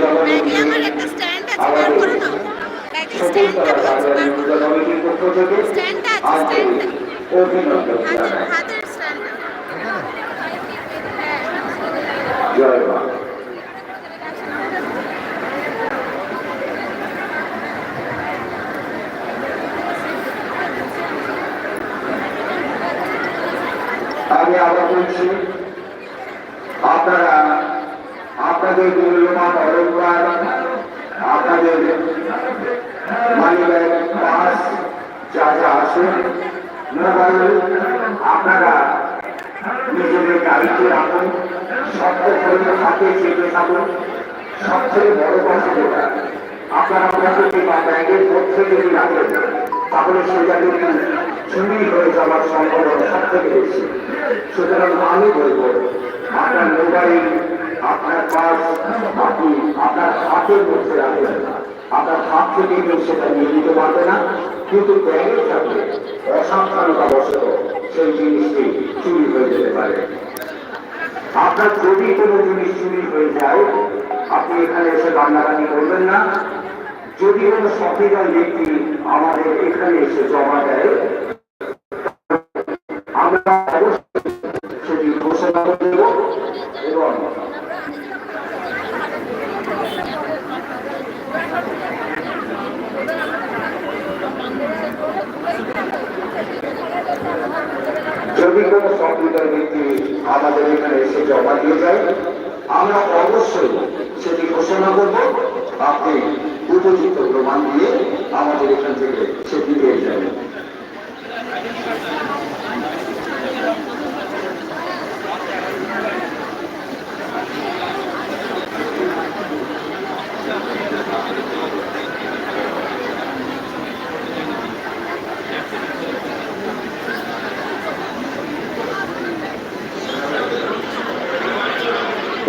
নাও। কমিটির পক্ষ থেকে স্ট্যান্ডটা আছে, আন্তরিক স্ট্যান্ডটা। অভিনন্দন জয় মা আমি আবার বলছি আপনারা, আপনাদের মূল্যবান অলঙ্কার আপনাদের মানিব্যাগ পাস যা যা আছে মোবাইল আপনারা নিজেদের গাড়িতে রাখুন শক্ত করে হাতে চেপে থাকুন, সবচেয়ে বড় কথা আপনারা পকেটে বা ব্যাগের মধ্যে যদি তাহলে সেটা যদি চুরি সব থেকে বেশি। সুতরাং আমি বলব আপনার মোবাইল আপনার পার্স আপনি আপনার হাতের মধ্যে রাখবেন আপনার হাত থেকে কেউ সেটা নিয়ে নিতে পারবে না। কিন্তু ব্যাগে থাকলে অসাবধানতা বশত সেই জিনিসটি চুরি হয়ে যেতে পারে। আপনার যদি কোনো জিনিস চুরি হয়ে যায়, আপনি এখানে এসে কান্নাকানি করবেন না। যদি কোনো সফিদার ব্যক্তি আমাদের এখানে এসে জমা দেয়, আমরা এবং যদি কোনো সফিদার ব্যক্তি আমাদের এখানে এসে জমা দিয়ে যায় আমরা অবশ্যই সেটি ঘোষণা করব আপনি উপযুক্ত প্রমাণ দিয়ে আমাদের এখান থেকে সেটি পেয়ে যাবেন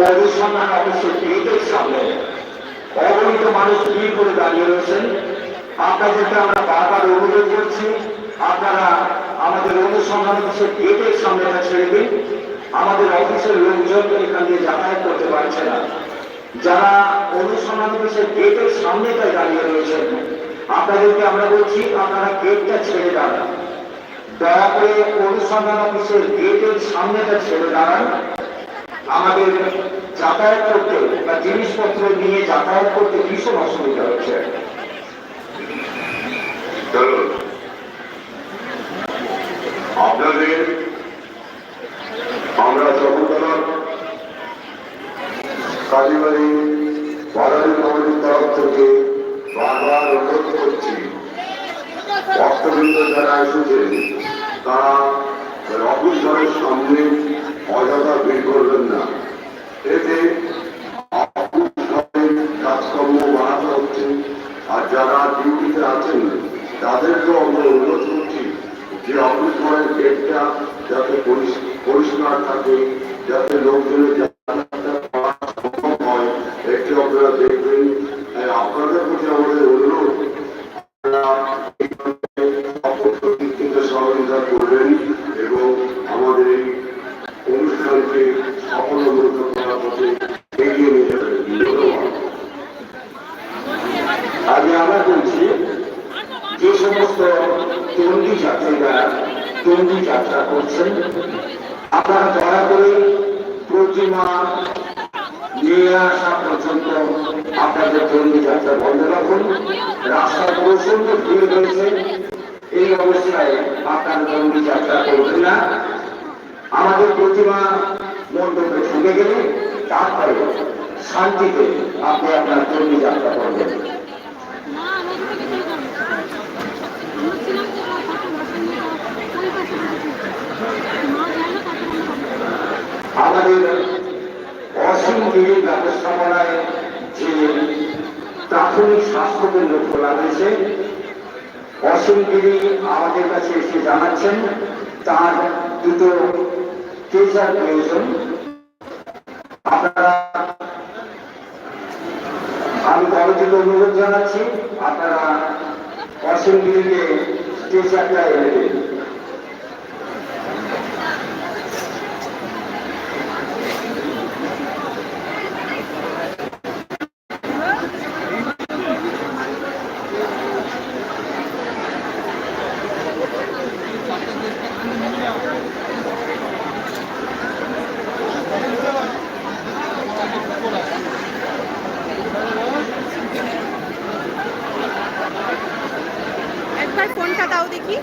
অনুসন্ধান অবশ্যই গেটের সামনে অগণিত মানুষ ভিড় করে দাঁড়িয়ে রয়েছেন। আপনাদেরকে আমরা বারবার অনুরোধ করছি, আপনারা আমাদের অনুসন্ধান অফিসের গেটের সামনেটা ছেড়ে দিন। আমাদের অফিসের লোকজন এখান দিয়ে যাতায়াত করতে পারছে না। যারা অনুসন্ধান অফিসের গেটের সামনেটায় দাঁড়িয়ে রয়েছেন, আপনাদেরকে আমরা বলছি, আপনারা গেটটা ছেড়ে দাঁড়ান। দয়া করে অনুসন্ধান অফিসের গেটের সামনেটা ছেড়ে দাঁড়ান। আমাদের যাতায়াত করতে বা জিনিসপত্র নিয়ে যাতায়াত করতে ভীষণ অসুবিধা হচ্ছে। আপনাদের আমরা চকুতলা কালীবাড়ি বাড়ালি কমিটির তরফ থেকে বারবার অনুরোধ করছি ভক্তবৃন্দ যারা এসেছেন তারা অফিস সামনে অযথা ভিড় করবেন না। এতে কাজকর্ম বাড়াতে হচ্ছে। আর যারা ডিউটিতে আছেন, তাদেরকেও আমরা অনুরোধ করছি যে অফিস ঘরের গেটটা যাতে পরিষ্কার থাকে, যাতে লোকজনের দেখবেন। আপনাদের সহযোগিতা করবেন এবং আমাদের এই অনুষ্ঠানকে সফলমূলক যাবেন ধন্যবাদ আমরা বলছি যে সমস্ত চণ্ডী যাত্রীরা চণ্ডী যাত্রা করছেন আপনারা দয়া করে প্রতিমা নিয়ে আসা পর্যন্ত আপনাদের চণ্ডী যাত্রা বন্ধ রাখুন। রাস্তায় প্রচণ্ড ভিড় রয়েছে। এই অবস্থায় আপনারা চণ্ডী যাত্রা করবেন না। আমাদের প্রতিমা মন্ডপে ঢুকে গেলে তারপরে শান্তিতে আপনি আপনার কর্মী যাত্রা করবেন। আমাদের অসীম গিরির ব্যবস্থাপনায় যে প্রাথমিক স্বাস্থ্য কেন্দ্র খোলা হয়েছে অসীম গিরি আমাদের কাছে এসে জানাচ্ছেন তার দুটো টিচার প্রয়োজন আপনারা আমি করজোর অনুরোধ জানাচ্ছি আপনারা অসীম গিরিকে দিন একবার ফোনটা দাও দেখি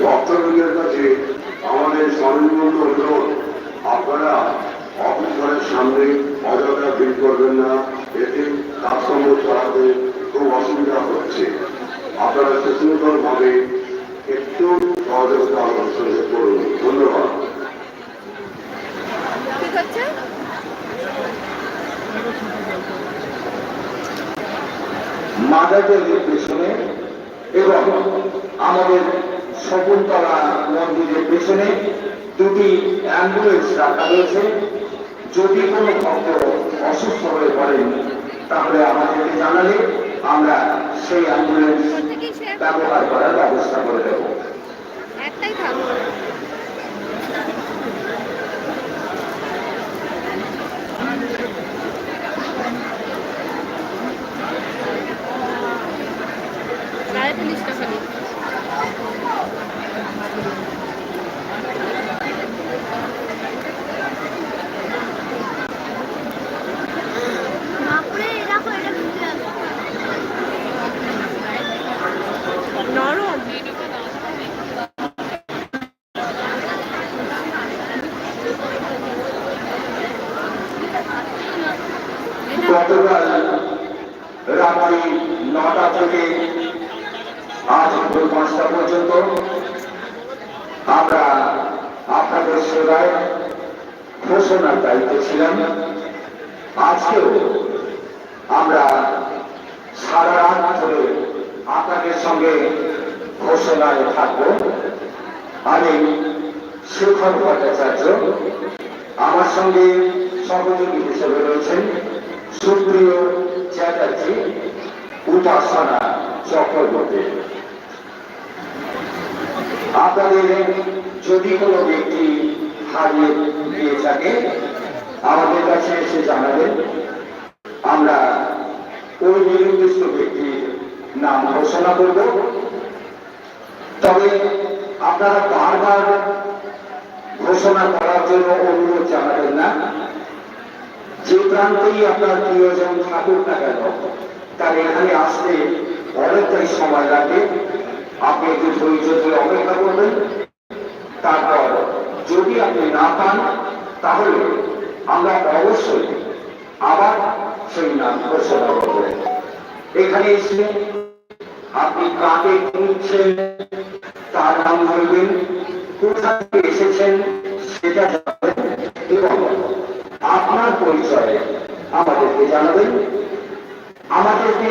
ভক্তবৃন্দের কাছে আমাদের স্মরণীয় অনুরোধ আপনারা অফিস ঘরের সামনে অযথা ভিড় করবেন না। এতে কাজকর্ম চালাতে খুব অসুবিধা হচ্ছে। আপনারা সুশৃঙ্খল ভাবে একটু সহযোগিতা আলোচনা করুন। ধন্যবাদ। মাদারদের পেছনে এবং আমাদের শকুন্তলা মন্দিরের পেছনে দুটি অ্যাম্বুলেন্স রাখা রয়েছে। যদি কোনো ভক্ত অসুস্থ হয়ে পড়েন তাহলে আমাদেরকে জানালে আমরা সেই অ্যাম্বুলেন্স ব্যবহার করার ব্যবস্থা করে দেবো। একটাই থাকো গায়ে পুলিশটা খালি নরম গতকাল রাত্রি নটা থেকে আজ ভোর পাঁচটা পর্যন্ত আমরা আপনাদের সেবায় ঘোষণার দায়িত্বে ছিলাম আজকেও আমরা সারা রাত ধরে আপনাদের সঙ্গে ঘোষণায় থাকব আমি শেখর ভট্টাচার্য আমার সঙ্গে সহযোগী হিসেবে রয়েছেন সুপ্রিয় চ্যাটার্জি উপাসনা চক্রবর্তী আপনাদের যদি কোনো ব্যক্তি হারিয়ে গিয়ে থাকে, আমাদের কাছে এসে জানাবেন। আমরা ওই নির্দিষ্ট ব্যক্তির নাম ঘোষণা করব। তবে আপনারা বারবার ঘোষণা করার জন্য অনুরোধ জানাবেন না। যে প্রান্তেই আপনার প্রিয়জন থাকুক না কেন, তার এখানে আসতে অনেকটাই সময় লাগে আপনি একটু ধৈর্য ধরে অপেক্ষা করবেন। তারপর যদি আপনি না পান, তাহলে আমরা অবশ্যই আবার সেই নাম ঘোষণা করব। এখানে এসে আপনি কাকে খুঁজছেন, তার নাম ধরবেন, কোথা থেকে এসেছেন, সেটা জানাবেন এবং আপনার পরিচয়ে আমাদেরকে জানাবেন। আমাদেরকে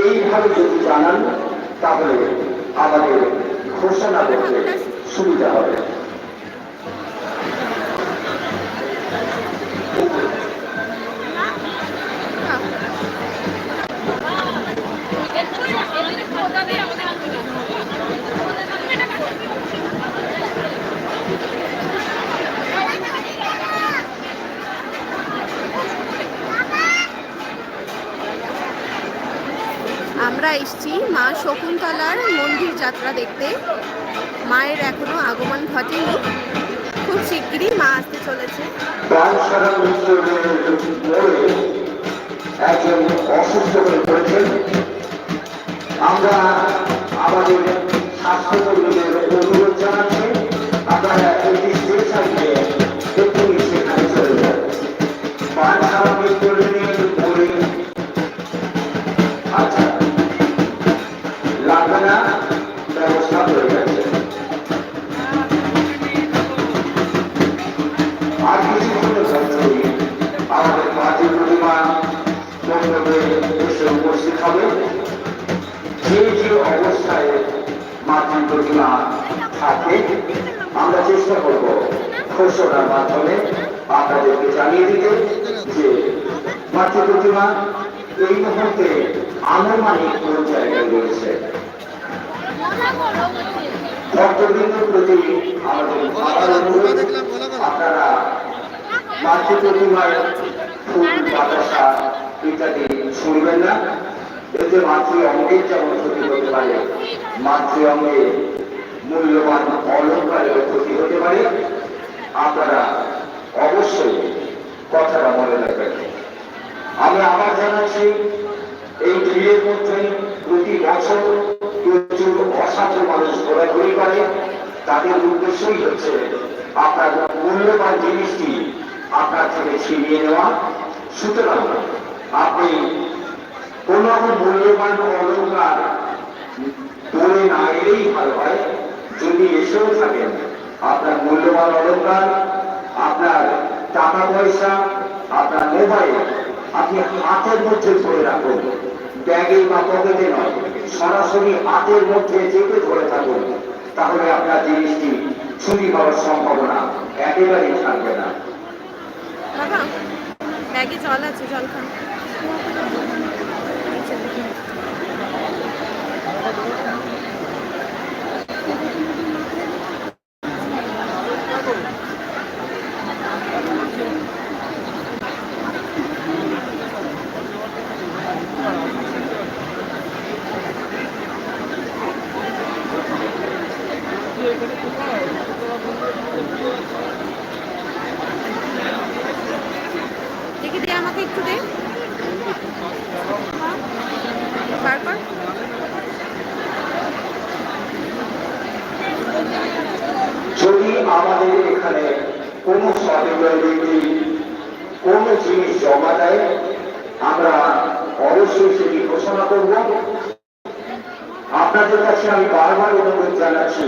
এইভাবে যদি জানান তাহলে আমাদের ঘোষণা করতে সুবিধা হবে। এসছি মা শকুন্তলার মন্দির যাত্রা দেখতে। মায়ের এখনও আগমন ঘটেনি। খুব শিগগিরই মা আসতে চলেছে। আমরা আমাদের স্বাস্থ্যকর্মীদের আপনাদেরকে জানিয়ে দিতে যে মাতৃ প্রতিমা এই মুহূর্তে আনুমানিক কোন জায়গায় রয়েছে। প্রতি আমাদের আপনারা মাতৃ প্রতিমায় ফুল, বাতাসা ইত্যাদি ছুঁড়বেন না। এতে মাতৃ অঙ্গের যেমন ক্ষতি হতে পারে, মাতৃ অঙ্গে মূল্যবান অলঙ্কারের ক্ষতি হতে পারে। আপনারা অবশ্যই কথাটা মনে রাখবেন। আমি আবার জানাচ্ছি, এই ভিড়ের মধ্যে প্রতি বছর প্রচুর অসাধু মানুষ ঘোরাঘুরি করে। তাদের উদ্দেশ্যই হচ্ছে আপনার মূল্যবান জিনিসটি আপনার থেকে ছিনিয়ে নেওয়া। সুতরাং আপনি কোন মূল্যবান অলঙ্কার বলে না এলেই ভালো হয়। যদি এসেও থাকেন আপনার মূল্যবান অলঙ্কার আপনার টাকা পয়সা, আপনার মোবাইল আপনি হাতের মধ্যে ধরে রাখুন। ব্যাগে বা পকেটে নয়, সরাসরি হাতের মধ্যে চেপে ধরে থাকুন। তাহলে আপনার জিনিসটি চুরি হওয়ার সম্ভাবনা একেবারেই থাকবে না। জল আছে, জল খান দে আমাকে একটু দে বার কর যদি আমাদের এখানে কোনো সহযোগী ব্যক্তি কোনো জিনিস জমা দেয় আমরা অবশ্যই সেটি ঘোষণা করব আপনাদের কাছে আমি বারবার অনুরোধ জানাচ্ছি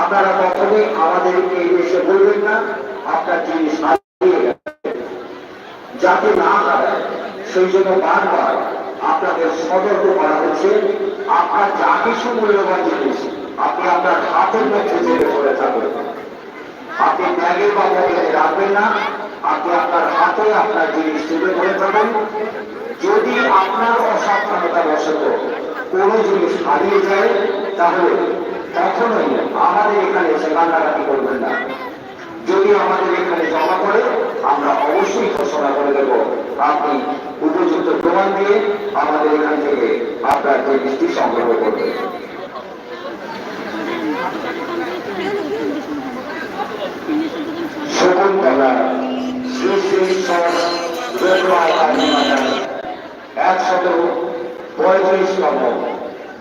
আপনারা কখনোই আমাদেরকে এসে বলবেন না, আপনার জিনিস যাতে না সেই জন্য বারবার আপনাদের সতর্ক করা হচ্ছে। আপনার যা কিছু মূল্যবান জিনিস, আপনি আপনার হাতের মধ্যে চেপে ধরে থাকবেন আপনি ব্যাগের বা পকেটে রাখবেন না, আপনি আপনার হাতে আপনার জিনিস তুলে ধরে থাকুন। যদি আপনার অসাবধানতা বশত কোনো জিনিস হারিয়ে যায়, তাহলে কখনোই আমাদের এখানে এসে কান্নাকাটি করবেন না। যদি আমাদের এখানে জমা করে, আমরা অবশ্যই ঘোষণা করে দেব। আপনি উপযুক্ত প্রমাণ দিয়ে আমাদের এখান থেকে আপনার সংগ্রহ করবেন। শকুন্তলা শ্রী শ্রী একশত পঁয়ত্রিশতম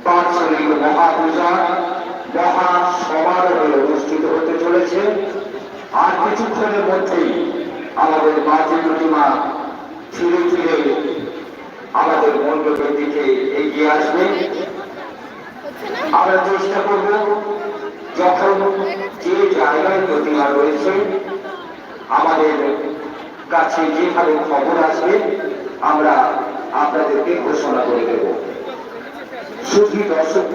বাৎসরিক মহাপূজা মহা সমারোহে অনুষ্ঠিত হতে চলেছে, আর কিছুক্ষণের মধ্যেই আমাদের মাতৃ প্রতিমা ধীরে ধীরে আমাদের মণ্ডপের দিকে এগিয়ে আসবে। আমরা চেষ্টা করব, যখন যে জায়গায় প্রতিমা রয়েছে, আমাদের কাছে যেভাবে খবর আসবে, আমরা আপনাদেরকে ঘোষণা করে দেব। সুখী দর্শক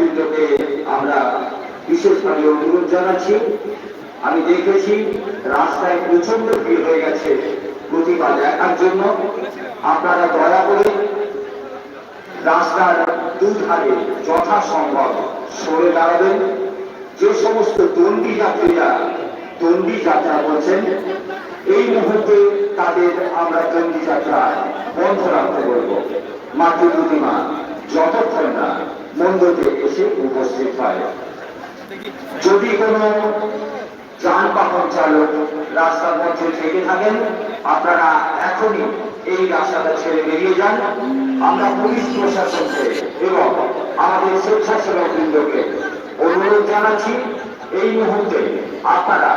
আমরা বিশেষভাবে অনুরোধ জানাচ্ছি। আমি দেখেছি রাস্তায় প্রচণ্ড ভিড় হয়ে গেছে প্রতিমা দেখার জন্য। আপনারা দয়া করে রাস্তার দুধারে যথাসম্ভব সরে দাঁড়াবেন। যে সমস্ত দণ্ডি যাত্রীরা, দণ্ডি যাত্রা করছেন, এই মুহূর্তে তাদের আমরা দণ্ডি যাত্রা বন্ধ রাখতে বলব। মাতৃ প্রতিমা যতক্ষণ না মন্দিরে এসে উপস্থিত হয়। যদি কোনো যানবাহন চালক রাস্তার মধ্যে থেকে থাকেন, আপনারা এখনই এই রাস্তাটা ছেড়ে বেরিয়ে যান। আমরা পুলিশ প্রশাসনকে এবং আমাদের স্বেচ্ছাসেবক বৃন্দকে অনুরোধ জানাচ্ছি, এই মুহূর্তে আপনারা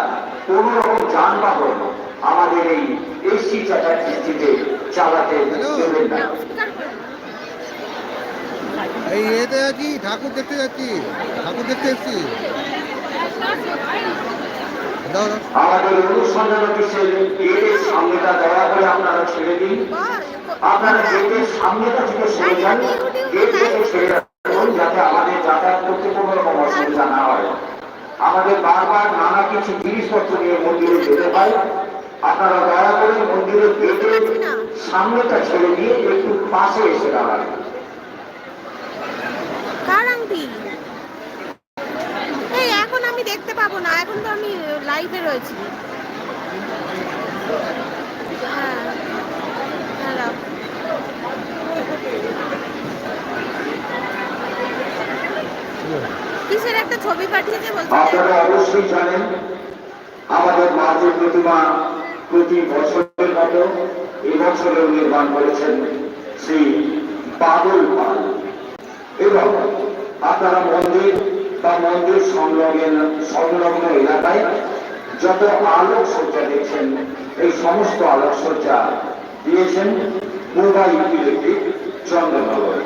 কোন রকম যানবাহন আমাদের এই এসি চাচার দৃষ্টিতে চালাতে দেবেন না। এই এতে আছি, ঠাকুর দেখতে যাচ্ছি, ঠাকুর দেখতে এসছি। আমাদের যাতায়াত করতে কোনো অসুবিধা না হয়। আমাদের বারবার নানা কিছু জিনিসপত্র নিয়ে মন্দিরে যেতে হয়। আপনারা দয়া করে মন্দিরের গেটের সামনেটা ছেড়ে দিয়ে একটু পাশে এসে দাঁড়ান। কার এই, এখন আমি দেখতে পাবো না। এখন তো আমি লাইভে রয়েছি। হ্যাঁ দাঁড়াও। কিসের একটা ছবি পাঠিয়েছে বলছে আপনারা অবশ্যই জানেন, আমাদের মাঝের প্রতিমা প্রতি বছরের মতো এবছরেও নির্মাণ করেছেন শ্রী বাদল পাল। এবং আপনারা মন্দির বা মন্দির সংলগ্ন সংলগ্ন এলাকায় যত আলোক সজ্জা দেখছেন, এই সমস্ত আলোক সজ্জা দিয়েছেন মোবাইল ইলেকট্রিক চন্দ্রনগর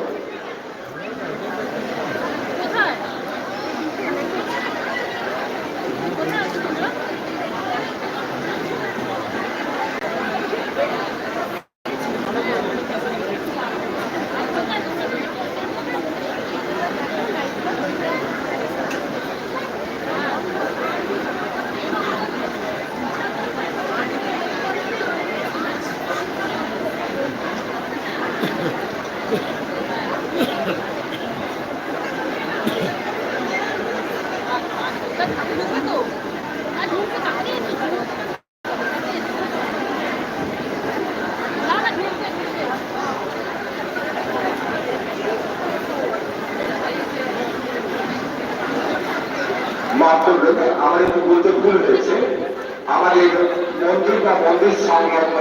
মাফ করবেন আমার একটু বলতে ভুল হয়েছে আমাদের মন্দির বা মন্দির সংলগ্ন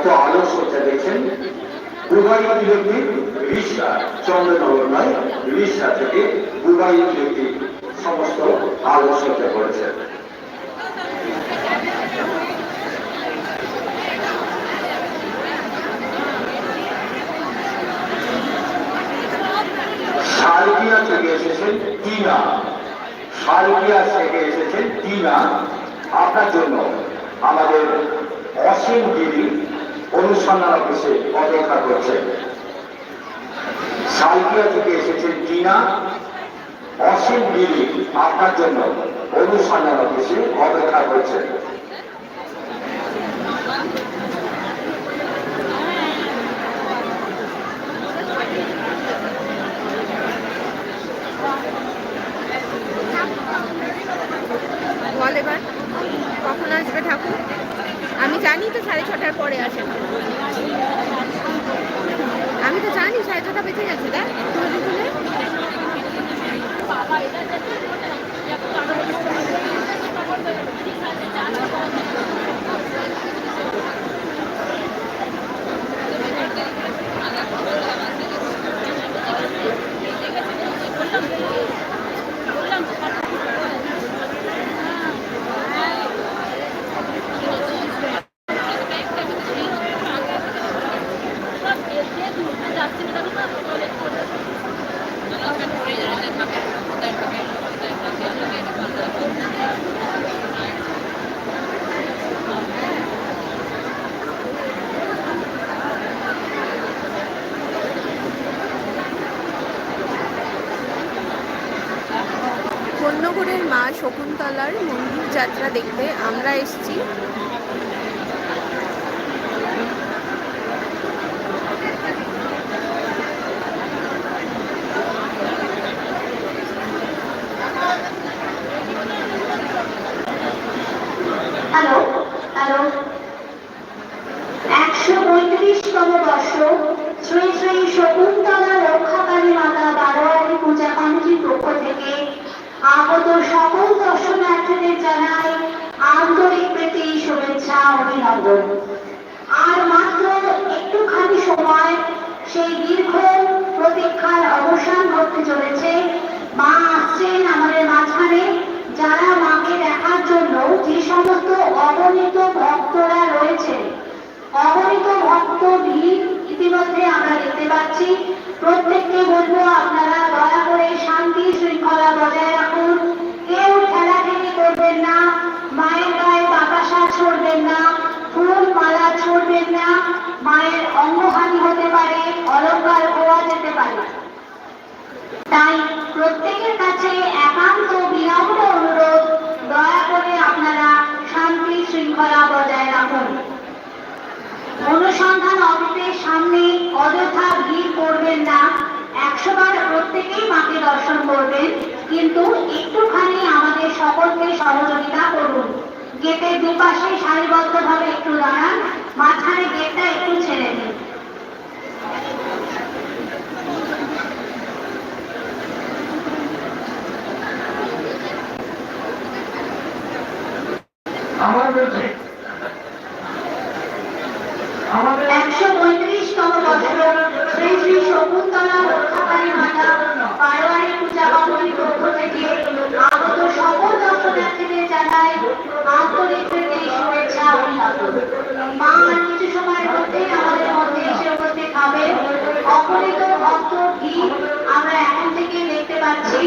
যত আলোক সজ্জা দেখছেন? চন্দ্রনগর নয়, রিক্সা থেকে ইলেকট্রিক সমস্ত আলোক সজ্জা করেছেন সার্বিয়া থেকে এসেছেন টিনা। সার্বিয়া থেকে এসেছেন টিনা। আপনার জন্য আমাদের অসীম গিরি অনুসন্ধান অফিসে অপেক্ষা করছে। সার্বিয়া থেকে এসেছেন টিনা, অসীম গিরি আপনার জন্য অনুসন্ধান অফিসে অপেক্ষা করছে। কখন আসবে ঠাকুর? আমি জানি তো সাড়ে ছটার পরে আসে আমি তো জানি সাড়ে ছটা বেঁচে গেছে, দেখ তুলে তুলে কন্যগড়ের মা শকুন্তলার মন্দির যাত্রা দেখতে আমরা এসেছি হ্যালো হ্যালো একশো পঁয়ত্রিশতম বর্ষ শ্রী শ্রী শকুন্তলা রক্ষাকালী মাতা বারোয়ারি পূজা কমিটির পক্ষ থেকে আগত সকল দর্শনার্থীদের জানাই আন্তরিক প্রীতি শুভেচ্ছা অভিনন্দন আর মাত্র একটুখানি সময় সেই দীর্ঘ প্রতীক্ষার অবসান ঘটতে চলেছে মা আসছেন আমাদের মাঝখানে যারা মাকে দেখার জন্য যে সমস্ত অগণিত ভক্তরা রয়েছে অগণিত ভক্ত ভিড় ইতিমধ্যে আমরা দেখতে পাচ্ছি প্রত্যেককে বলব আপনারা দয়া করে শান্তি শৃঙ্খলা বজায় রাখুন কেউ ঠেলাঠেলি করবেন না মায়ের গায়ে বাতাসা ছড়বেন না ফুল মালা ছড়বেন না মায়ের তাই প্রত্যেকের কাছে একান্ত বিনম্র অনুরোধ দয়া করে আপনারা শান্তি শৃঙ্খলা বজায় রাখুন অনুসন্ধান অফিসের সামনে অযথা ভিড় করবেন না একশো বার প্রত্যেকেই মাকে দর্শন করবেন কিন্তু একটুখানি আমাদের সকলকে সহযোগিতা করুন গেটের দুপাশে সারিবদ্ধভাবে একটু দাঁড়ান মাঝখানে গেটটা একটু ছেড়ে দিন। আমার বলছি ভক্ত ভিড় আমরা এখন থেকে দেখতে পাচ্ছি?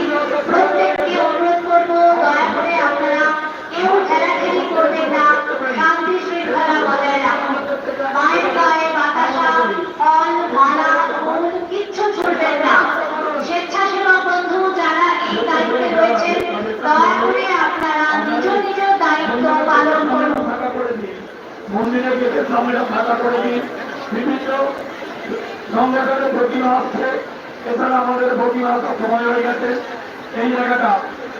প্রত্যেককে অনুরোধ করব, দয়া করে আপনারা কেউ ঠেলাঠেলি করবেন না। শান্তি শৃঙ্খলা বজায় রাখুন। মায়ের গায়ে বাতাসা, ফল, মালা, ফুল, কিচ্ছু ছুটবেন না। স্বেচ্ছাসেবক বন্ধু যারা এই দায়িত্বে রয়েছেন, দয়া করে আপনারা নিজ নিজ দায়িত্ব পালন করুন। মন্দিরের গেটের সামনে ফাঁকা করে দিন বিভিন্ন সংগঠনের প্রতিমা আসছে এছাড়া আমাদের প্রতিমা আসার সময় হয়ে গেছে। এই জায়গাটা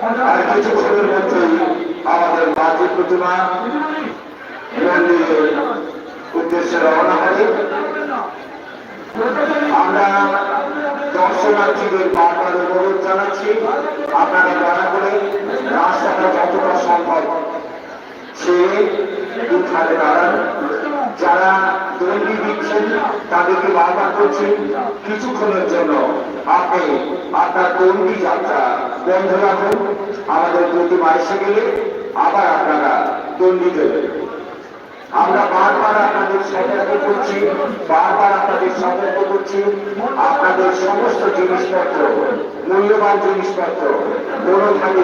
আমাদের আমরা আপনারা দয়া করে রাস্তাটা যতটা সম্ভব ছেড়ে তারা যারা তৈরি দিচ্ছেন, তাদেরকে বারবার করছেন কিছুক্ষণের জন্য আপনি আপনার দণ্ডি যাত্রা বন্ধ রাখুন। আমাদের প্রতিমা এসে গেলে আবার আপনারা দণ্ডি দেবেন আমরা বারবার আপনাদের সতর্ক করছি, বারবার আপনাদের সতর্ক করছি। আপনাদের সমস্ত জিনিসপত্র, মূল্যবান জিনিসপত্র কোনোভাবে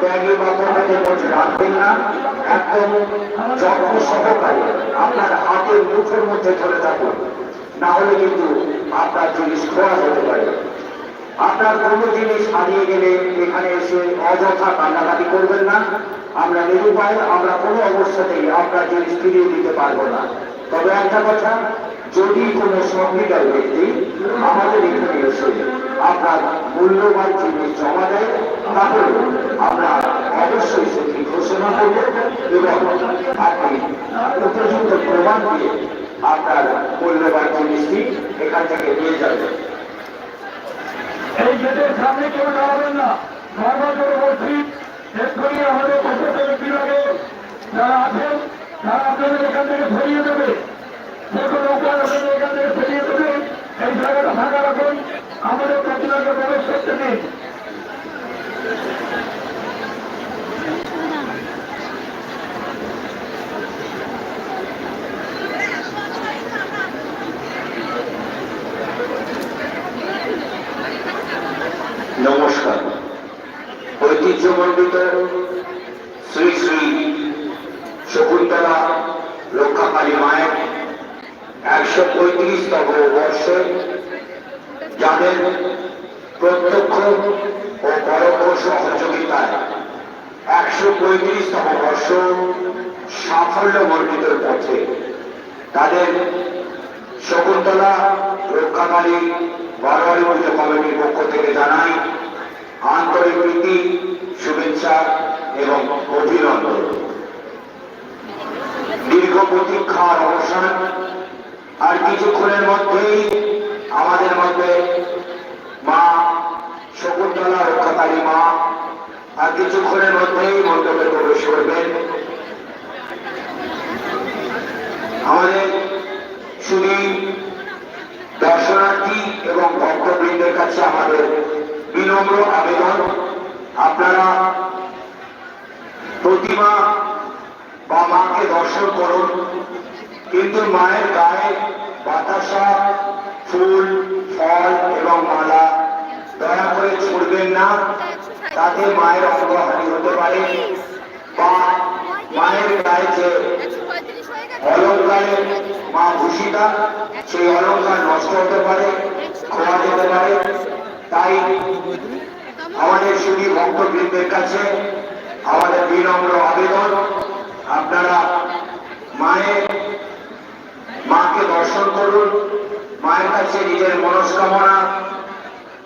ব্যাগে বা পকেটের মধ্যে রাখবেন না। একদম যত্ন সহকারে আপনার হাতের মুখের মধ্যে ধরে থাকুন। না হলে কিন্তু আপনার জিনিস খোয়া যেতে পারে। আপনার কোনো জিনিস হারিয়ে গেলে এখানে এসে অযথা কান্নাকাটি করবেন না। আমরা নিরুপায়, আমরা কোনো অবস্থাতেই আপনার জিনিস ফিরিয়ে দিতে পারব না। তবে একটা কথা, যদি কোনো সংবিধান ব্যক্তি আমাদের এখানে এসে আপনার মূল্যবান জিনিস জমা দেয়, তাহলে আমরা অবশ্যই সেটি ঘোষণা করব এবং আপনি উপযুক্ত প্রমাণ দিয়ে আপনার মূল্যবান জিনিসটি এখান থেকে নিয়ে যাবেন। এই গেটের সামনে কেউ দাঁড়াবেন না। বলছি এক্ষুনি আমাদের প্রশাসনিক বিভাগে যারা আছেন, তারা আপনাদের এখান থেকে সরিয়ে দেবে। যে কোনো উপায় আপনাদের এখান থেকে সরিয়ে দেবে, এই জায়গাটা ফাঁকা রাখুন। আমাদের প্রতিমাকে প্রবেশ করতে দিন নমস্কার ঐতিহ্যমণ্ডিত শ্রী শ্রী শকুন্তলা রক্ষাকালী মায়ের একশো পঁয়ত্রিশতম বর্ষে যাদের প্রত্যক্ষ ও পরোক্ষ সহযোগিতায় একশো পঁয়ত্রিশতম বর্ষ সাফল্য মণ্ডিত পথে তাদের শকুন্তলা রক্ষাকালী বারোয়ারি পুজো কমিটির পক্ষ থেকে জানাই আন্তরিক প্রীতি শুভেচ্ছা এবং অভিনন্দন দীর্ঘ প্রতীক্ষার অবসান আর কিছুক্ষণের মধ্যেই আমাদের মধ্যে মা শকুন্তলা রক্ষাকারী আর কিছুক্ষণের মধ্যেই মণ্ডপে প্রবেশ করবেন আমাদের শুধু দর্শনার্থী এবং ভক্তবৃন্দের কাছে আমাদের বিনম্র আবেদন। আপনারা প্রতিমা বা মাকে দর্শন করুন, কিন্তু মায়ের গায়ে বাতাসা, ফুল, ফল এবং মালা দয়া করে ছুড়বেন না। তাতে মায়ের অঙ্গহানি হতে পারে। বা মায়ের গায়ে যে মা ভূষিতা, সেই অলঙ্কার নষ্ট হতে পারে, খোয়া যেতে পারে। তাই আমাদের শুধু ভক্তবৃন্দের কাছে আমাদের বিনম্র আবেদন, আপনারা মায়ের, মাকে দর্শন করুন। মায়ের কাছে নিজের মনস্কামনা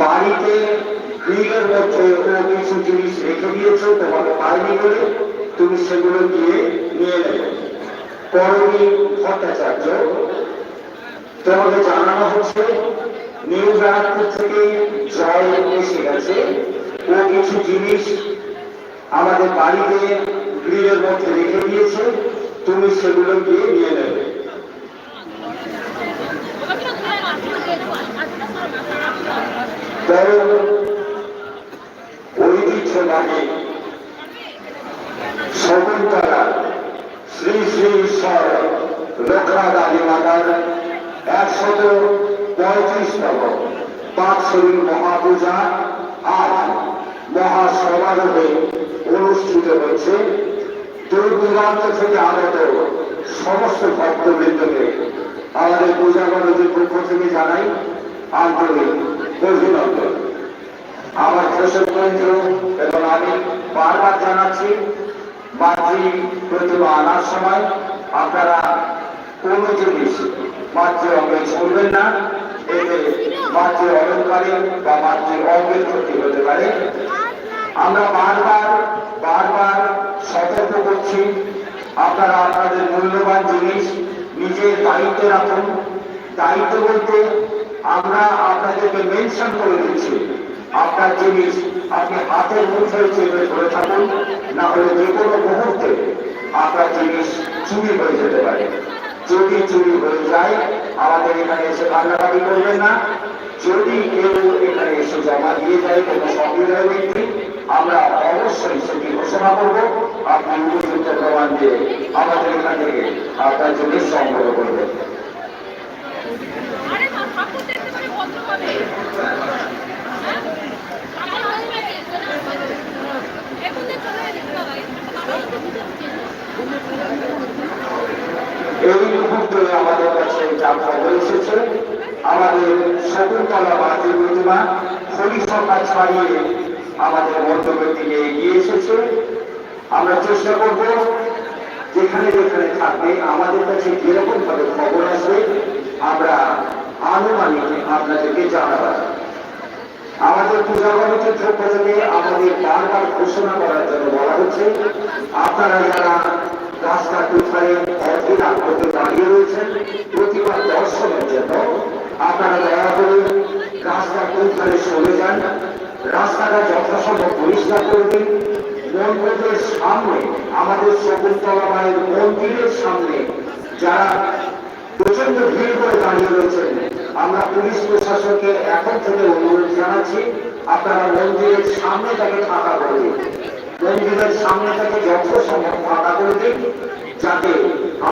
বাড়িতে গ্রিলের মধ্যে ও কিছু জিনিস রেখে দিয়েছ, তোমাকে পাইনি বলে তুমি সেগুলো গিয়ে নিয়ে নেবে। করণী ভট্টাচার্য তোমাকে জানানো হচ্ছে, নিউ ব্যারাকপুর থেকে জল এসে গেছে। ও কিছু জিনিস আমাদের বাড়িতে গ্রিলের মধ্যে রেখে দিয়েছে, তুমি সেগুলো গিয়ে নিয়ে নেবে। কারণ ঐতিহ্যবাহী শকুন্তলা, শ্রী শ্রী ঈশ্বর লোকনাথ আলী মাতার একশত পঁয়ত্রিশতম বাৎসরিক মহাপূজা আজ মহাসমারোহে অনুষ্ঠিত হচ্ছে দূর দূরান্ত থেকে আগত সমস্ত ভক্তবৃন্দকে আমাদের পূজা কমিটির পক্ষ থেকে জানাই আন্তরিক আমার কৃষক এবং আমি বারবার জানাচ্ছি মাতৃ প্রতিমা আনার সময় আপনারা কোনো জিনিস মাতৃ অঙ্গে ছুড়বেন না। আমরা বারবার বারবার সতর্ক করছি। আপনারা আপনাদের মূল্যবান জিনিস নিজের দায়িত্বে রাখুন। দায়িত্ব বলতে আমরা আপনাদেরকে মেনশন করে দিচ্ছি, আপনার জিনিস আপনি হাতের মুঠোয় চেপে ধরে থাকুন, না হলে যে কোনো মুহূর্তে আপনার জিনিস চুরি হয়ে যেতে পারে। যদি চুরি হয়ে যায়, আমাদের এখানে এসে কান্নাকাটি করবেন না। যদি কেউ এখানে এসে জমা দিয়ে যায় কোনো সংবিধান ব্যক্তি, আমরা অবশ্যই সেটি ঘোষণা করব। আপনি উপযুক্ত প্রমাণ দিয়ে আমাদের এখান থেকে আপনার জিনিস সংগ্রহ করবেন। ঠাকুর দেখতে পারে ভদ্র হবে এখন যে চলে যেতে হবে এই মুহূর্তে আমাদের কাছে যা খবর এসেছে আমাদের শকুন্তলা বাতি প্রতিমা হলি সভা ছাড়িয়ে আমাদের মন্তব্যের দিকে এগিয়ে এসেছে আমরা চেষ্টা করব যেখানে যেখানে থাকবে আমাদের কাছে যেরকম ভাবে খবর আসবে আমরা আনুমানিক আপনাদেরকে জানাবার আমাদের পূজা কমিটির পক্ষ থেকে আমাদের বারবার ঘোষণা করার জন্য বলা হচ্ছে, আপনারা যারা রাস্তার দুধারে অধীর আগ্রহে দাঁড়িয়ে রয়েছেন, প্রতিবার দর্শনের জন্য আপনারা দয়া করে রাস্তার দুধারে সরে যান। রাস্তাটা যথাসম্ভব পরিষ্কার করে দিন। মন্দিরের সামনে, আমাদের শকুন্তলা মায়ের মন্দিরের সামনে যারা প্রচণ্ড ভিড় করে দাঁড়িয়ে রয়েছেন। আমরা পুলিশ প্রশাসনকে এখন থেকে অনুরোধ জানাচ্ছি, আপনারা মন্দিরের সামনে তাকে ফাঁকা করে দিন। মন্দিরের সামনে তাকে যত সম্ভব ফাঁকা করে দিন, যাতে